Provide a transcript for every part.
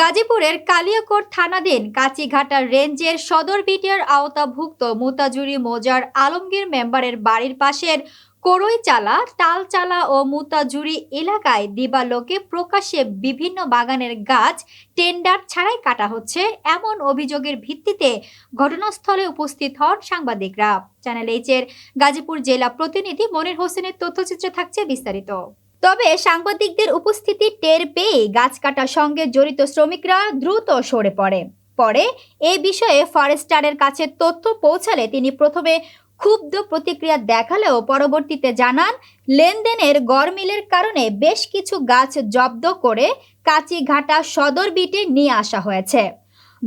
গাজীপুরের কালিয়াকোট থানাধীন কাচিঘাটা রেঞ্জের সদর বিটিআর আওতাভুক্ত মুতাজুরি মোজার আলমগীর মেম্বারের বাড়ির পাশের করইচালা, তালচালা ও মুতাজুরি এলাকায় দিবালোকে প্রকাশ্যে বিভিন্ন বাগানের গাছ টেন্ডার ছাড়াই কাটা হচ্ছে। এমন অভিযোগের ভিত্তিতে ঘটনাস্থলে উপস্থিত হন সাংবাদিকরা। চ্যানেল এইচ এর গাজীপুর জেলা প্রতিনিধি মনির হোসেনের তথ্যচিত্রে থাকছে বিস্তারিত। তবে সাংবাদিকদের উপস্থিতি টের পেয়ে গাছ কাটার সঙ্গে জড়িত শ্রমিকরা দ্রুত সরে পড়ে। পরে এ বিষয়ে ফরেস্টারের কাছে তথ্য পৌঁছালে তিনি প্রথমে ক্ষুব্ধ প্রতিক্রিয়া দেখালেও পরবর্তীতে জানান, লেনদেনের গরমিলের কারণে বেশ কিছু গাছ জব্দ করে কাচিঘাটা সদর বিটে নিয়ে আসা হয়েছে।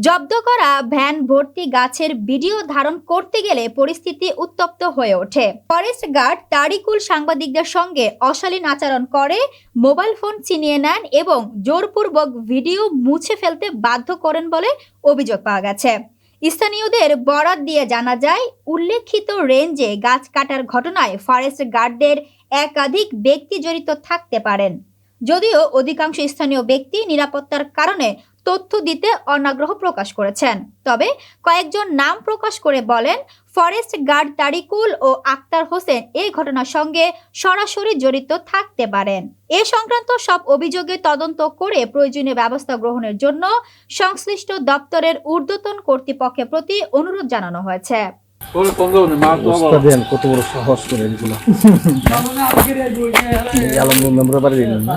জব্দ করা ভ্যান ভর্তি গাছের ভিডিও ধারণ করতে গেলে পরিস্থিতি উত্তপ্ত হয়ে ওঠে। ফরেস্ট গার্ড তারিকুল সাংবাদিকদের সঙ্গে অশালীন আচরণ করে, মোবাইল ফোন ছিনিয়ে নেন এবং জোরপূর্বক ভিডিও মুছে ফেলতে বাধ্য করেন বলে অভিযোগ পাওয়া গেছে। স্থানীয়দের বরাত দিয়ে জানা যায়, উল্লেখিত রেঞ্জে গাছ কাটার ঘটনায় ফরেস্ট গার্ডদের একাধিক ব্যক্তি জড়িত থাকতে পারেন। যদিও অধিকাংশ স্থানীয় ব্যক্তি নিরাপত্তার কারণে তথ্য দিতে অনাগ্রহ প্রকাশ করেছেন। তবে কয়েকজন নাম প্রকাশ করে বলেন, ফরেস্ট গার্ড তারিকুল ও আক্তার হোসেন এই ঘটনার সঙ্গে সরাসরি জড়িত থাকতে পারেন। এ সংক্রান্ত সব অভিযোগে তদন্ত করে প্রয়োজনীয় ব্যবস্থা গ্রহণের জন্য সংশ্লিষ্ট দপ্তরের ঊর্ধ্বতন কর্তৃপক্ষের প্রতি অনুরোধ জানানো হয়েছে। কত বড় সাহস করে এগুলো। মেম্বার বাড়ি দিলেন না?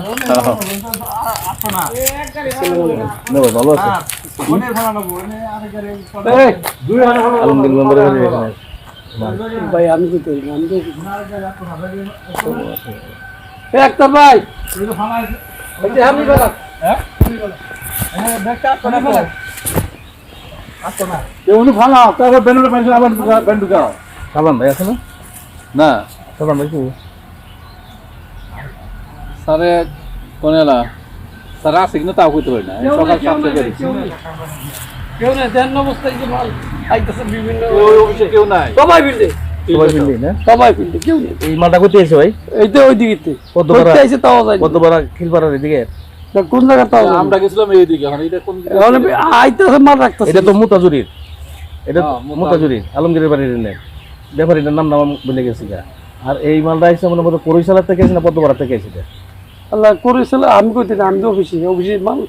না ভালো আছে। মেম্বার বাড়ি দিলেন ভাই আমি কি করি আমি তো একটা ভাই। এই যে হ্যাঁ? আচ্ছা না কেউ ভালো তারপর বেনুলে পেনশন আবার বেন্ডু দাও সালাম ভাই আছে না? না। ভাই স্যারে কোনেলা? স্যার আসে কিন্তু তাও কইতে পারি না। সকাল সাতটা করে কেউ না দেন অবস্থায় যে মাল আইতেছে বিভিন্ন অফিসে কেউ নাই। সবাই সবাই না? সবাই কেউ নেই। এই মালটা করতে এসে ভাই? এই তো ওই দিকে কত আইছে তাও যায় কত বড় খিলপাড়ার এদিকে? কোন জায়গা আমরা গেছিলাম এখন এটা কোন দিকে? আইতেছে মাল রাখতেছে এটা তো মুতাজুরির। এটা হ্যাঁ, আলমগীরের বাড়ির নেই ব্যাপারীটার নাম নাম বলে গেছি গা। আর এই মালটা এসে মনে মতো পরিচালক থেকে এসে না পদ্মপাড়া থেকে এসেছে আল্লাহ করেছিল আমি কই দিন আমি তো অফিসে অফিসে মাল